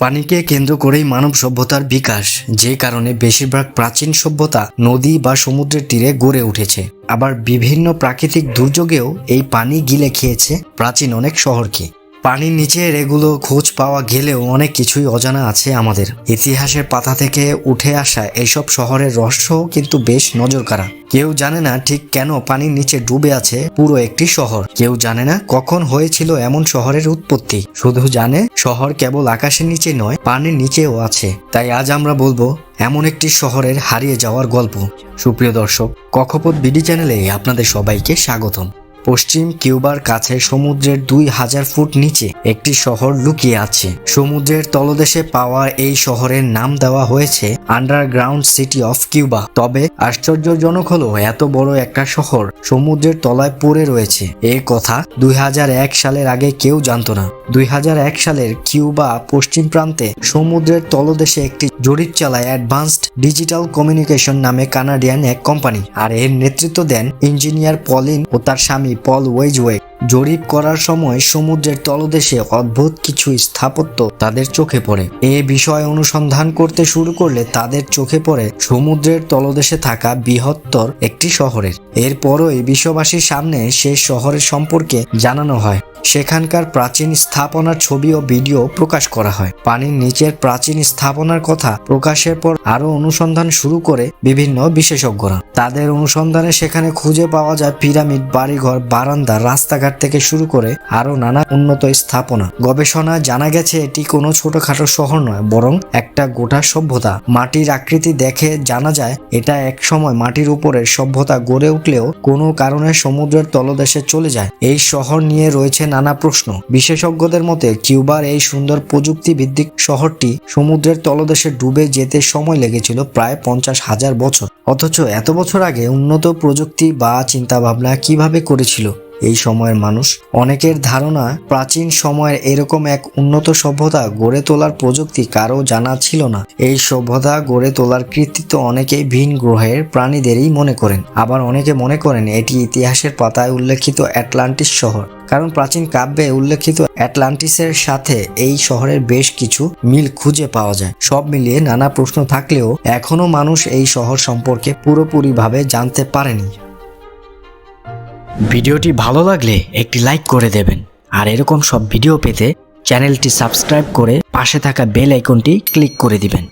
পানিকে কেন্দ্র করেই মানব সভ্যতার বিকাশ, যে কারণে বেশিরভাগ প্রাচীন সভ্যতা নদী বা সমুদ্রের তীরে গড়ে উঠেছে। আবার বিভিন্ন প্রাকৃতিক দুর্যোগেও এই পানি গিলে খেয়েছে প্রাচীন অনেক শহরকে। পানির নিচের এগুলো খোঁজ পাওয়া গেলেও অনেক কিছুই অজানা আছে আমাদের। ইতিহাসের পাতা থেকে উঠে আসা এইসব শহরের রহস্যও কিন্তু বেশ নজরকাড়া। কেউ জানে না ঠিক কেন পানির নিচে ডুবে আছে পুরো একটি শহর। কেউ জানে না কখন হয়েছিল এমন শহরের উৎপত্তি। শুধু জানে, শহর কেবল আকাশের নিচে নয়, পানির নিচেও আছে। তাই আজ আমরা বলব, এমন একটি শহরের হারিয়ে যাওয়ার গল্প। সুপ্রিয় দর্শক, কক্ষপথ বিডি চ্যানেলে আপনাদের সবাইকে স্বাগতম। পশ্চিম কিউবার কাছে সমুদ্রের দুই হাজার ফুট নিচে একটি শহর লুকিয়ে আছে। সমুদ্রের তলদেশে পাওয়া এই শহরের নাম দেওয়া হয়েছে আন্ডারগ্রাউন্ড সিটি অফ কিউবা তবে আশ্চর্যজনক হলো, এত বড় একটা শহর সমুদ্রের তলায় পড়ে রয়েছে। এ কথা দুই হাজার এক সালের আগে কেউ জানতো না। দুই হাজার এক সালের কিউবা পশ্চিম প্রান্তে সমুদ্রের তলদেশে একটি জরিপ চালায় অ্যাডভান্সড ডিজিটাল কমিউনিকেশন নামে কানাডিয়ান এক কোম্পানি। আর এর নেতৃত্ব দেন ইঞ্জিনিয়ার পলিন ও তার স্বামী পল ওয়েজওয়ে জরিপ করার সময় সমুদ্রের তলদেশে অদ্ভুত কিছু স্থাপত্য তাদের চোখে পড়ে। এ বিষয়ে অনুসন্ধান করতে শুরু করলে তাদের চোখে পড়ে সমুদ্রের তলদেশে থাকা বৃহত্তর একটি শহরের। এরপরই বিশ্ববাসীর সামনে সে শহরের সম্পর্কে জানানো হয়। সেখানকার প্রাচীন স্থাপনার ছবি ও ভিডিও প্রকাশ করা হয়। পানির নিচের প্রাচীন স্থাপনার কথা প্রকাশের পর আরও অনুসন্ধান শুরু করে বিভিন্ন বিশেষজ্ঞরা। তাদের অনুসন্ধানে সেখানে খুঁজে পাওয়া যায় পিরামিড, বাড়িঘর, বারান্দা, রাস্তাঘাট থেকে শুরু করে আরও নানা উন্নত স্থাপনা। গবেষণায় জানা গেছে এটি কোনো ছোটখাটো শহর নয়, বরং একটা গোটা সভ্যতা। মাটির আকৃতি দেখে জানা যায় এটা এক সময় মাটির উপরে সভ্যতা গড়ে উঠলেও কোনো কারণে সমুদ্রের তলদেশে চলে যায়। এই শহর নিয়ে রয়েছে নানা প্রশ্ন। বিশেষজ্ঞদের মতে, কিউবার এই সুন্দর প্রযুক্তি ভিত্তিক শহরটি সমুদ্রের তলদেশে ডুবে যেতে সময় লেগেছিল প্রায় পঞ্চাশ হাজার বছর। অথচ এত বছর আগে উন্নত প্রযুক্তি বা চিন্তাভাবনা কীভাবে করেছিল? এই সময়ের মানুষ। অনেকের ধারণা প্রাচীন সময়ের এরকম এক উন্নত সভ্যতা গড়ে তোলার প্রযুক্তি কারও জানা ছিল না। এই সভ্যতা গড়ে তোলার কৃতিত্ব অনেকেই ভিন গ্রহের প্রাণীদেরই মনে করেন। আবার অনেকে মনে করেন এটি ইতিহাসের পাতায় উল্লেখিত অ্যাটলান্টিস শহর। কারণ প্রাচীন কাব্যে উল্লেখিত অ্যাটলান্টিসের সাথে এই শহরের বেশ কিছু মিল খুঁজে পাওয়া যায়। সব মিলিয়ে নানা প্রশ্ন থাকলেও এখনও মানুষ এই শহর সম্পর্কে পুরোপুরিভাবে জানতে পারেনি। ভিডিওটি ভালো লাগলে একটি লাইক করে দেবেন। আর এরকম সব ভিডিও পেতে চ্যানেলটি সাবস্ক্রাইব করে পাশে থাকা বেল আইকনটি ক্লিক করে দিবেন।